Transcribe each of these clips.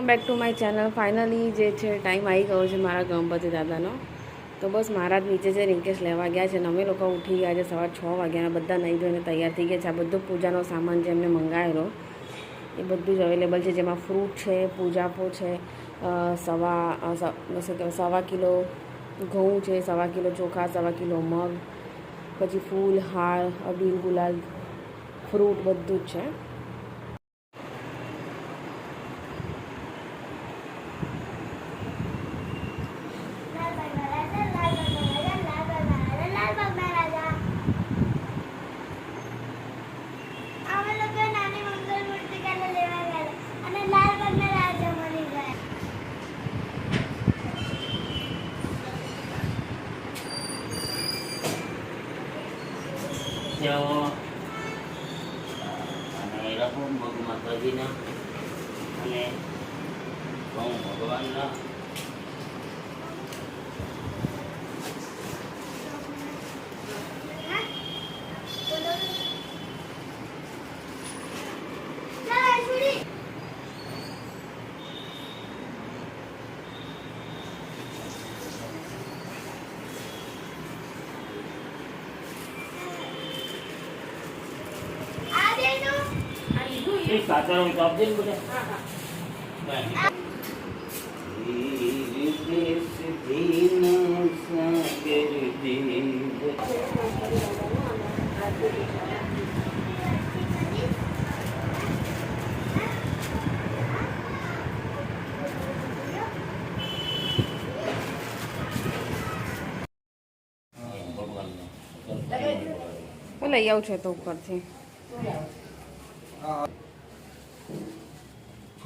Welcome back to my channel finally જે છે time આવી ગયો છે મારા ગણપતિ દાદાનો. તો બસ મહારાજ નીચે છે રિંકેશ લેવા ગયા છે અને અમે લોકો ઉઠી ગયા છે સવાર છ વાગ્યાના, બધા નહીં ધોઈને તૈયાર થઈ ગયા છે. આ બધો પૂજાનો સામાન જે એમને મંગાવેલો, એ બધું જ અવેલેબલ છે. જેમાં ફ્રૂટ છે, પૂજાપો છે સવા સવા કિલો ઘઉં છે, સવા કિલો ચોખા, સવા કિલો મગ, પછી ફૂલ, હાર, અબીલ, ગુલાલ ફ્રૂટ બધું જ છે અમે લોકો નાની મંગલ મૂર્તિ કાલે લેવા ગયા અને લાલબાગના રાજા મળી ગયા ત્યાં અને રઘુ મગ માતાજીના અને ભગવાનના હા બોલો ચાલ આશુડી આ દેનું એ કાતરો તો આપજે ને બધા દેશ ધીન સાગર દેવ. લઈ આવું છે તો ઉપરથી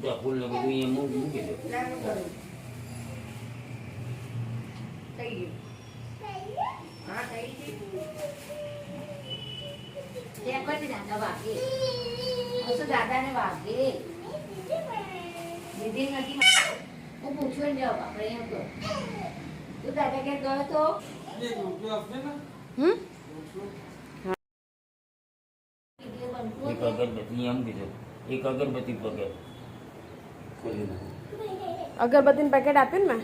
છૂટા ફૂલ ને બધું અહીંયા મૂકી મૂકી દો ત્યાં કોઈ દાદા વાગે હશે દાદાને વાગે દીદી નથી હું પૂછવા ને જાઉં આપણે એમ કહું તું દાદા ક્યાં ગયો તો હમ વીડિયો બનતો એક હતો. અગરબત્તી અહીંયા મૂકી દો એક અગરબત્તી પગે ખોલી નાખો અગરબત્તીનું પેકેટ આપ્યું ને મેં?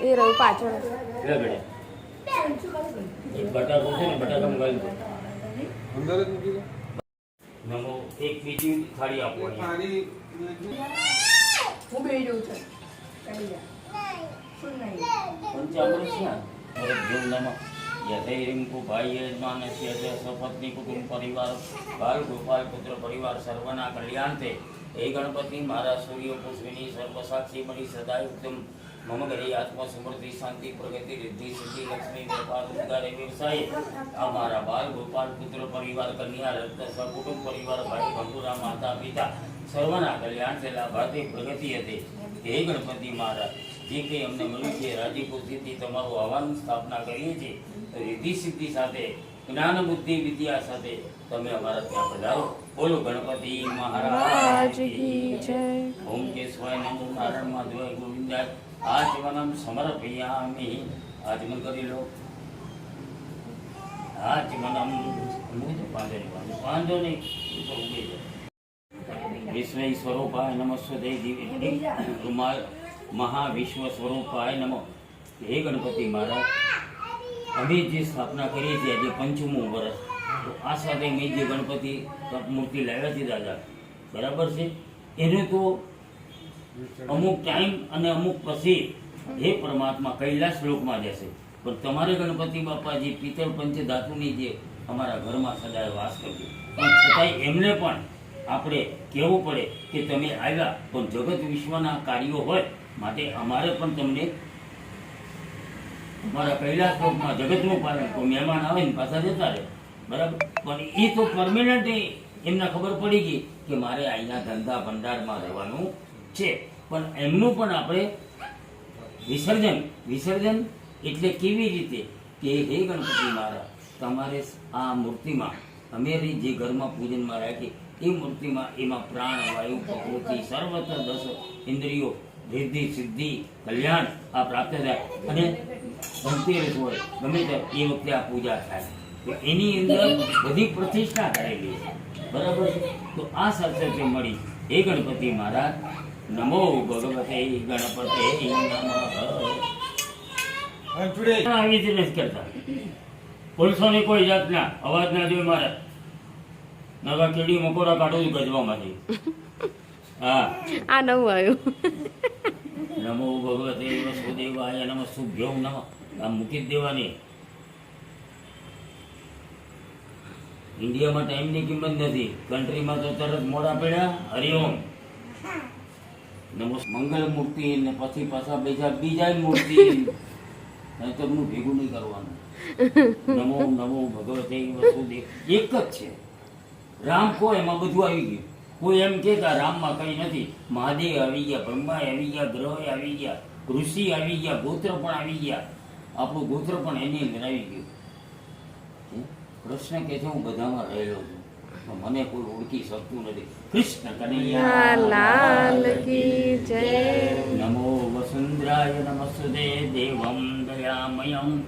એ રહ્યું પાછળ. એક છે બીજી થાળી આપો હું બેસી જઉં છું. યજમાનસ્ય ચ સપત્ની કુટુંબ પરિવાર બાલ ગોપાલ પુત્ર પરિવાર સર્વના કલ્યાણતે હે ગણપતિ, મારા સૂર્ય પુષ્પિની સર્વસાક્ષી મળી સદાય ઉત્તમ. મમ ઘરે આત્મા સમૃદ્ધિ, શાંતિ, પ્રગતિ, રિદ્ધિ, સિદ્ધિ, લક્ષ્મી, વેપાર એ વ્યવસાય. આ મારા બાલ ગોપાલ, પુત્ર, પરિવાર, કન્યા રત્ન સકુટુંબ પરિવાર, ભાઈ ભંગુરા માતા, પિતા, સર્વના કલ્યાણ છે, લાભાર્થી, પ્રગતિ હતી. હે ગણપતિ મહારાજ, જે કંઈ અમને મળ્યું છે રાજી ખુશીથી તમારું આહ્વાન સ્થાપના કરીએ છીએ. રિદ્ધિ સિદ્ધિ સાથે જ્ઞાન બુદ્ધિ વિદ્યા સાથે તમે અમારા ત્યાં પધારો. બોલો ગણપતિ મહારાજ ઓમ કેશવાય નમો નારાયણ માધવાય ગોવિંદાય. આચમનમ સમર્પયામિ આચમન કરી લો. દો પાંદો નહીં તો ઊભી જાય. વિશ્વ સ્વરૂપાય નમસ્તે દિવ્ય મહાવિશ્વ સ્વરૂપાય નમો. હે ગણપતિ મહારાજ. અમે જે સ્થાપના કરીએ છીએ આજે પંચમું વર્ષ, તો આ સાથે મેં જે ગણપતિ મૂર્તિ લાવ્યા છે દાદા, બરાબર છે? એને તો અમુક ટાઈમ અને અમુક પછી હે પરમાત્મા કૈલાસ લોકમાં જશે. પણ તમારે ગણપતિ બાપા જે પિત્તળ પંચ ધાતુની જે અમારા ઘરમાં સદાય વાસ કરજો. પણ છતાંય એમને પણ આપણે કહેવું પડે કે તમે આવ્યા, પણ જગત વિશ્વના કાર્યો હોય, માટે અમારે પણ તમને અમારા કૈલાસ લોકમાં જગતનું પાલન, કોઈ મહેમાન આવે ને પાછા જતા રહે. બરાબર? પણ એ તો પરમેનન્ટ એમને ખબર પડી ગઈ કે મારે અહીંયા ધંધા ભંડારમાં રહેવાનું છે. પણ એમનું પણ આપણે વિસર્જન વિસર્જન એટલે કેવી રીતે? કે હે ગણપતિ મારા તમારે આ મૂર્તિમાં અમે જે ઘરમાં પૂજનમાં રાખી એ મૂર્તિમાં એમાં પ્રાણ, વાયુ, પ્રકૃતિ, સર્વત્ર દસ ઇન્દ્રિયો રિદ્ધિ સિદ્ધિ કલ્યાણ આ પ્રાપ્ત થાય. અને ભક્તિ હોય ગમે તે એ વખતે આ પૂજા થાય. તો એની અંદર બધી પ્રતિષ્ઠા કરેલી છે. બરાબર તો આ સાથે મળી. એ ગણપતિ મહારાજ નમો ભગવતે ગણપતે આવી જ નથી કરતા. પોલીસોની કોઈ જાતના અવાજ ના જોઈએ મારે. નવા કીડી મકોરા કાઢવું ગજવામાંથી. આ નવું આવ્યું. નમો ભગવતે વસુદેવાય નમઃ શુભ્યો નમઃ. આ મૂકી દેવાની. ઇન્ડિયામાં ટાઈમની કિંમત નથી. કન્ટ્રીમાં તો તરત મોડા પડ્યા. હરિઓમ. નમો મંગલ મૂર્તિ ને પછી પાછા બીજા બીજા મૂર્તિ. નહીતર હું ભેગું નહીં કરવાનું. નમો નમો ભગવતે વસુદેવ એક જ છે. રામ કો એમાં બધું આવી ગયું. કોઈ એમ કે રામમાં કઈ નથી. મહાદેવ આવી ગયા બ્રહ્મા આવી ગયા ગ્રહ આવી ગયા ઋષિ આવી ગયા ગોત્ર પણ આવી ગયા. આપણું ગોત્ર પણ એની અંદર આવી ગયું. કૃષ્ણ કે છે હું બધામાં રહેલો છું. મને કોઈ ઓળખી શકતું નથી. કૃષ્ણ કનૈયા લાલ કી જય. નમો વસુંધરાય નમસ્તે દેવમ દયામયમ.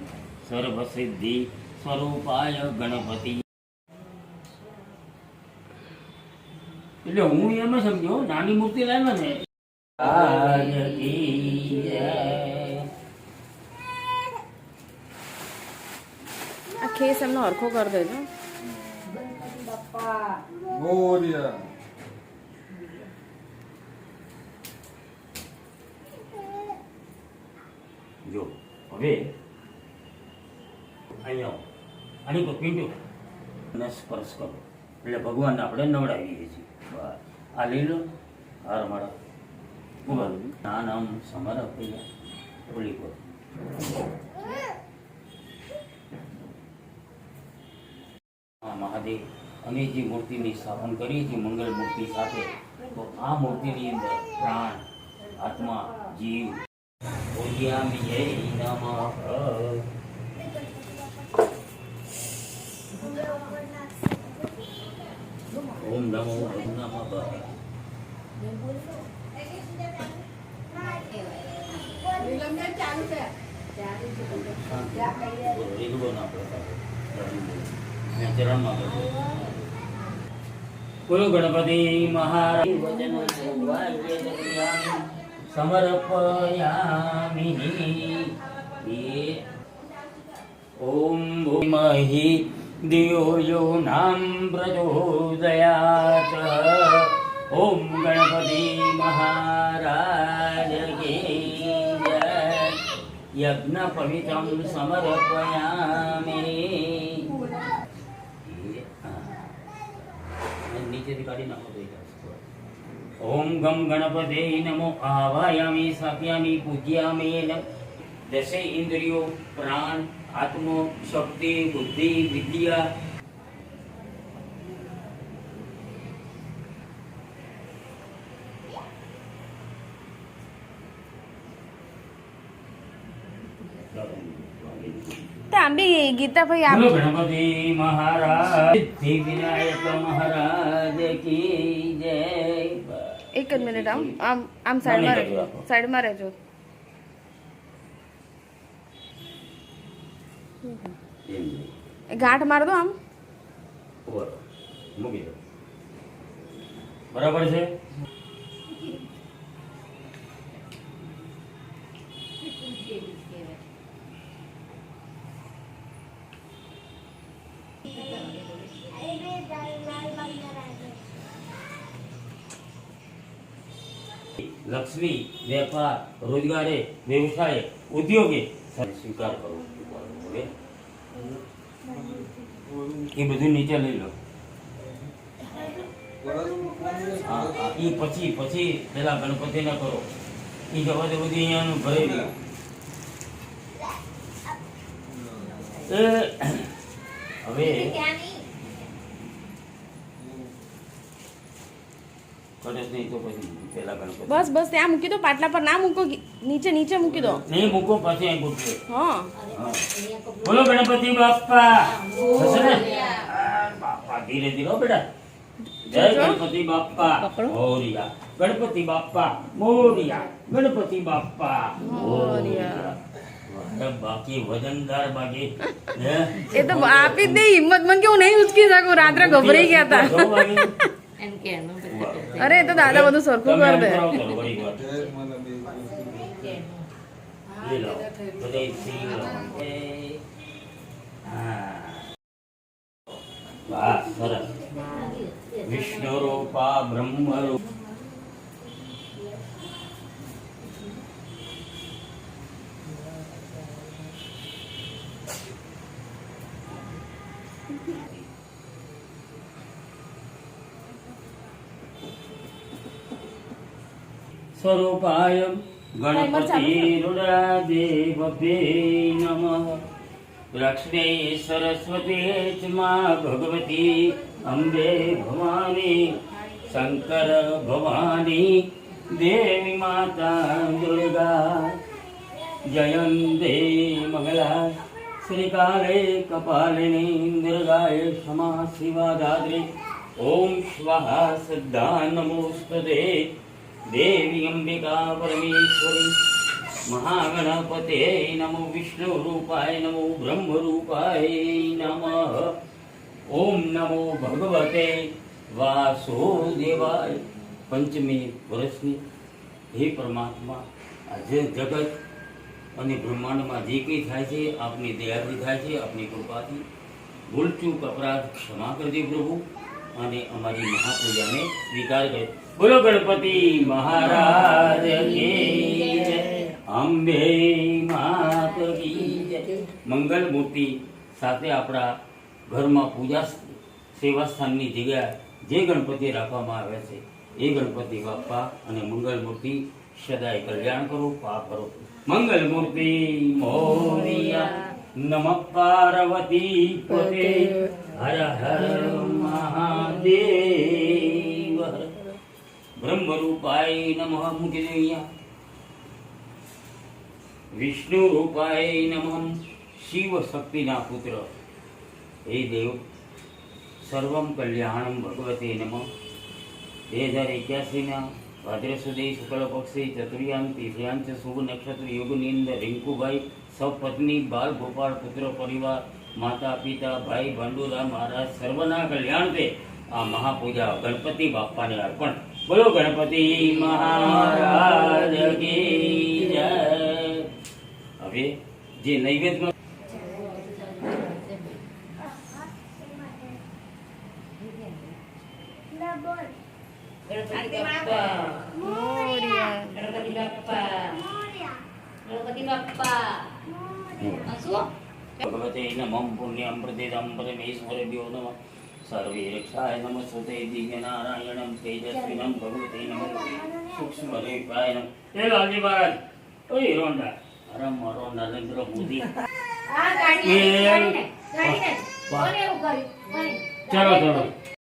સર્વસિદ્ધિ સ્વરૂપાય ગણપતિ. એટલે હું એમ સમજો નાની મૂર્તિ લાવે ને. આ ખેસ એમનો હરખો કરી દેજો મોરિયા જો હવે અહીંયા આની પર પીંડું અને સ્પર્શ કરો. એટલે ભગવાન આપણે નવડાવીએ છીએ. નાનમ સમર્પયા ઓલી પર આ મહાદેવ અમે જે મૂર્તિની સ્થાપન કરી છે મંગલ મૂર્તિ સાથે. તો આ મૂર્તિની અંદર પ્રાણ આત્મા જીવ બોલ્યામિ જય નમઃ ઓમ નમો નમઃ. બોલો ગણપતિ મહારાજ. વચન સૌભાગ્ય દરિયામિ સમર્પયામિ ઓમ ભૂમહિ દિયો યો નામ પ્રચોદયાત ઓમ ગણપતિ મહારાજ યજ્ઞ પવિત્રમ સમર્પયામિ નીચેથી કાઢી નાખો. ઓમ ગમ ગણપતે નમો આવાયામી સ્થાપ્યામી પૂજ્યામી દશે ઇન્દ્રિયો પ્રાણ આત્મો શક્તિ બુદ્ધિ વિદ્યા. તો આમ બી ગીતાભાઈ આમ ગણપતિ મહારાજ સિદ્ધિ વિનાયક મહારાજ કી જય. એક જ મિનિટ આમ આમ આમ સાઈડમાં રહેજો સાઈડમાં રહેજો. ગાંઠ માર દો આમ. મૂકી દો. બરાબર છે? લક્ષ્મી, વેપાર, રોજગારે, વ્યવસાય, ઉદ્યોગે સ્વીકાર કરો. હવે એ બધું નીચે લઈ લો. એ પછી પછી પેલા ગણપતિને કરો. એ જવા દે બધું અહીંયાનું ભરી લો એ હવે કદાચ નહીં તો પછી પેલા ગણપતિ. બસ બસ ત્યાં મૂકી દો પાટલા પર ના મૂકો નીચે નીચે મૂકી દો. નહીં મૂકો પછી અહીં ગોઠવે હા. બોલો ગણપતિ બાપ્પા. થશે ને? ધીરે ધીરે બેટા. જય ગણપતિ બાપ્પા. મોરિયા. ગણપતિ બાપ્પા મોરિયા. ગણપતિ બાપ્પા મોરિયા. બાકી વજનદાર બાકી એ તો આપી દે હિંમત મને કેવું નહીં ઉચકી શકું રાત્રે ગભરાઈ ગયા હતા અરે તો દાદા બધું સરખું કરી દે. વિષ્ણુ રૂપા બ્રહ્મ રૂપ સ્વરૂપાય ગણપતિ રુદ્રાદેવભ્યે નમઃ લક્ષ્મી સરસ્વતી ચ મા ભગવતી અંબે ભવાની શંકર ભવાની દેવી માતા દુર્ગા જયંતે મંગલા શ્રીકાલે કપાલિની દુર્ગાય ક્ષમા શિવા દાદ્રી ઓમ સ્વાહા સિદ્ધા નમોસ્તતે દેવી અંબિકા પરમેશ્વરી. મહાગણપતે નમો વિષ્ણુ રૂપાય, નમો બ્રહ્મ રૂપાય નમઃ. ઓમ નમો ભગવતે વાસુદેવાય. પંચમી વર્ષની હે પરમાત્મા, આજે જગત અને બ્રહ્માંડમાં જે કંઈ થાય છે, આપની દયાથી થાય છે, આપની કૃપાથી. ભૂલચૂક અપરાધ ક્ષમા કરજે પ્રભુ. અને અમારી મહાપૂજાને સ્વીકાર કરે બોલો ગણપતિ મહારાજ અંબે મંગલ મૂર્તિ સાથે આપણા ઘરમાં પૂજા સેવા જગ્યા જે ગણપતિ રાખવામાં આવે છે, એ ગણપતિ બાપ્પા અને મંગલ મૂર્તિ સદાય કલ્યાણ કરો, પાપ કરો. મંગલ મૂર્તિ મોરિયા, નમ પાર્વતી પતે. હર હર મહાદેવ. બ્રહ્મ રૂપાય નમઃ મૂકી દે અહીંયા વિષ્ણુ રૂપાય નમઃ શિવ શક્તિના પુત્ર. હે દેવ, સર્વમ કલ્યાણમ ભગવતે નમઃ. બે હજાર એક્યાસીના ભાદ્ર સુધી શુક્લ પક્ષી ચતુર્યાંત તિથિયાંત શુભ નક્ષત્ર યુગની અંદર રિંકુભાઈ સપત્ની બાલ ગોપાળ પુત્ર પરિવાર, માતા પિતા, ભાઈ ભંડુરા મહારાજ સર્વના કલ્યાણ તે. આ મહાપૂજા ગણપતિ બાપાને અર્પણ. બોલો ગણપતિ મહારાજ કી જય. હવે જે નૈવેદ્ય ના બોલ ગણપતિ બાપા. મોર્યા. ગણપતિ બાપા. મોર્યા ગણપતિ બાપા. મોર્યા. શું? ભગવતે નમઃ પુણ્યં પ્રતિદં પરમેશ્વરભ્યો નમઃ. સર્વે રક્ષાય નમઃ સુતે દિવ્ય નારાયણમ ભગવતે નમઃ સૂક્ષ્મ રૂપાય એ લાલજી મહારાજ ઓય રોંડા અરે મારો નરેન્દ્ર મોદી આ ગાડી એ- ગાડીને ગાડીને કોને એવું કર્યું કોને ચાલો ચાલો